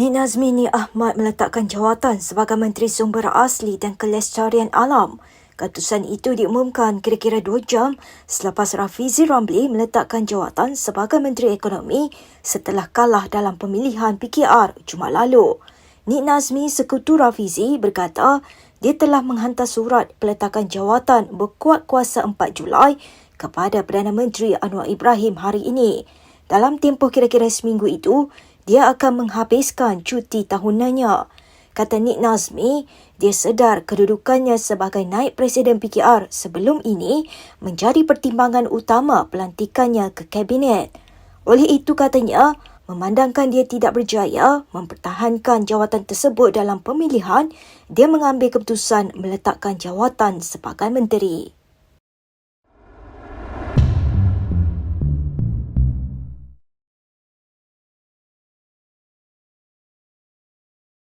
Nik Nazmini Ahmad meletakkan jawatan sebagai Menteri Sumber Asli dan Kelestarian Alam. Keputusan itu diumumkan kira-kira dua jam selepas Rafizi Ramli meletakkan jawatan sebagai Menteri Ekonomi setelah kalah dalam pemilihan PKR Jumaat lalu. Nik Nazmi Sekutu Rafizi berkata dia telah menghantar surat peletakan jawatan berkuat kuasa 4 Julai kepada Perdana Menteri Anwar Ibrahim hari ini. Dalam tempoh kira-kira seminggu itu, dia akan menghabiskan cuti tahunannya. Kata Nik Nazmi, dia sedar kedudukannya sebagai naib Presiden PKR sebelum ini menjadi pertimbangan utama pelantikannya ke Kabinet. Oleh itu katanya, memandangkan dia tidak berjaya mempertahankan jawatan tersebut dalam pemilihan, dia mengambil keputusan meletakkan jawatan sebagai menteri.